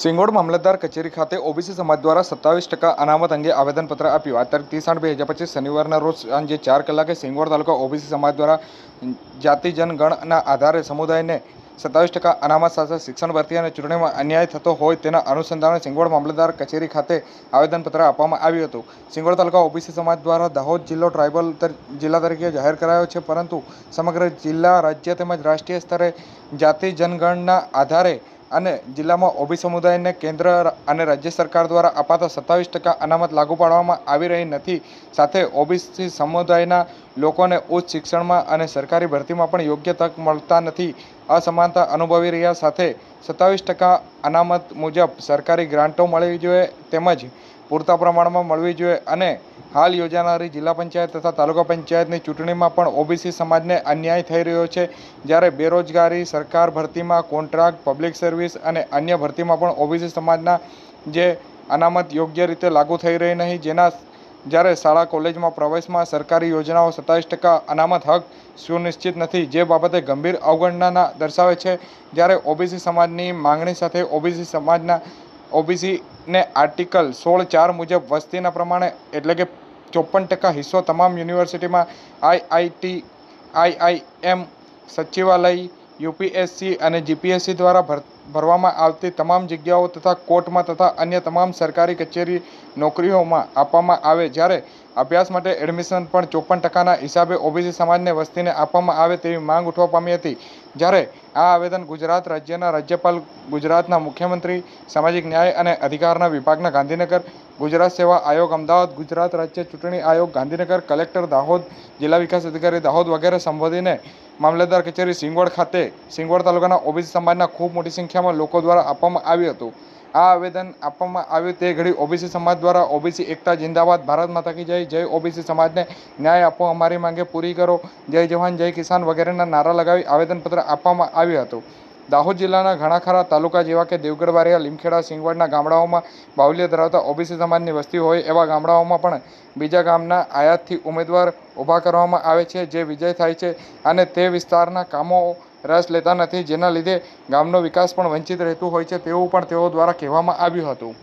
સિંગોડ મામલતદાર કચેરી ખાતે ઓબીસી સમાજ દ્વારા સત્તાવીસ ટકા અનામત અંગે આવેદનપત્ર આપ્યું. આ તારીખ ત્રીસ આઠ બે હજાર પચીસ શનિવારના રોજ સાંજે ચાર કલાકે સિંગોડ તાલુકા ઓબીસી સમાજ દ્વારા જાતિ જનગણના આધારે સમુદાયને સત્તાવીસ ટકા અનામત સાથે શિક્ષણ ભરતી અને ચૂંટણીમાં અન્યાય થતો હોય તેના અનુસંધાને સિંગોડ મામલતદાર કચેરી ખાતે આવેદનપત્ર આપવામાં આવ્યું હતું. સિંગોડ તાલુકા ઓબીસી સમાજ દ્વારા દાહોદ જિલ્લો ટ્રાઇબલ જિલ્લા તરીકે જાહેર કરાયો છે, પરંતુ સમગ્ર જિલ્લા, રાજ્ય તેમજ રાષ્ટ્રીય સ્તરે જાતિ જનગણના આધારે અને જિલ્લામાં ઓબી સમુદાયને કેન્દ્ર અને રાજ્ય સરકાર દ્વારા અપાતા સત્તાવીસ ટકા અનામત લાગુ પાડવામાં આવી રહી નથી. સાથે ઓબીસી સમુદાયના લોકોને ઉચ્ચ શિક્ષણમાં અને સરકારી ભરતીમાં પણ યોગ્ય તક મળતા નથી. અસમાનતા અનુભવી રહ્યા સાથે સત્તાવીસ ટકા અનામત મુજબ સરકારી ગ્રાન્ટો મળવી જોઈએ તેમજ પૂરતા પ્રમાણમાં મળવી જોઈએ અને હાલ યોજાનારી જિલ્લા પંચાયત તથા તાલુકા પંચાયતની ચૂંટણીમાં પણ ઓબીસી સમાજને અન્યાય થઈ રહ્યો છે. જ્યારે બેરોજગારી, સરકાર ભરતીમાં કોન્ટ્રાક્ટ, પબ્લિક સર્વિસ અને અન્ય ભરતીમાં પણ ઓબીસી સમાજના જે અનામત યોગ્ય રીતે લાગુ થઈ રહી નહીં, જેના જ્યારે શાળા, કોલેજમાં પ્રવેશમાં સરકારી યોજનાઓ સત્તાવીસ ટકા અનામત હક સુનિશ્ચિત નથી, જે બાબતે ગંભીર અવગણના દર્શાવે છે. જ્યારે ઓબીસી સમાજની માંગણી સાથે ઓબીસી સમાજના ઓબીસીને આર્ટિકલ સોળ ચાર મુજબ વસ્તીના પ્રમાણે એટલે કે ચોપન ટકા હિસ્સો તમામ યુનિવર્સિટીમાં આઈઆઈટી, આઈઆઈએમ સચિવાલય યુપીએસસી અને જીપીએસસી દ્વારા ભર, ભરવામાં આવતી તમામ જગ્યાઓ તથા કોર્ટમાં તથા અન્ય તમામ સરકારી કચેરી નોકરીઓમાં આપવામાં આવે. જ્યારે અભ્યાસ માટે એડમિશન પણ ચોપન ટકાના હિસાબે ઓબીસી સમાજને વસ્તીને આપવામાં આવે તેવી માંગ ઉઠવા પામી હતી. જ્યારે આ આવેદન ગુજરાત રાજ્યના રાજ્યપાલ, ગુજરાતના મુખ્યમંત્રી, સામાજિક ન્યાય અને અધિકારના વિભાગના ગાંધીનગર ગુજરાત સેવા આયોગ, અમદાવાદ ગુજરાત રાજ્ય ચૂંટણી આયોગ, ગાંધીનગર કલેક્ટર દાહોદ, જિલ્લા વિકાસ અધિકારી દાહોદ વગેરે સંબોધીને મામલતદાર કચેરી સિંગવડ ખાતે સિંગવડ તાલુકાના ઓબીસી સમાજના ખૂબ મોટી સંખ્યામાં લોકો દ્વારા આપવામાં આવ્યું હતું. આ આવેદન આપવામાં આવ્યું તે ઘડી ઓબીસી સમાજ દ્વારા ઓબીસી એકતા જિંદાબાદ, ભારત માતા કી જય જય ઓબીસી સમાજને ન્યાય આપો, અમારી માંગે પૂરી કરો, જય જવાન, જય કિસાન વગેરેના નારા લગાવી આવેદનપત્ર આપવામાં આવ્યું હતું. દાહોદ જિલ્લાના ઘણા ખરા તાલુકા જેવા કે દેવગઢ, બારિયા, લીમખેડા, સિંગવડના ગામડાઓમાં બાહુલ્ય ધરાવતા ઓબીસી સમાજની વસ્તી હોય એવા ગામડાઓમાં પણ બીજા ગામના આયાતથી ઉમેદવાર ઊભા કરવામાં આવે છે, જે વિજય થાય છે અને તે વિસ્તારના કામો રસ લેતા નથી. જેના લીધે ગામનો વિકાસ પણ વંચિત રહેતું હોય છે, તેવું પણ તેઓ દ્વારા કહેવામાં આવ્યું હતું.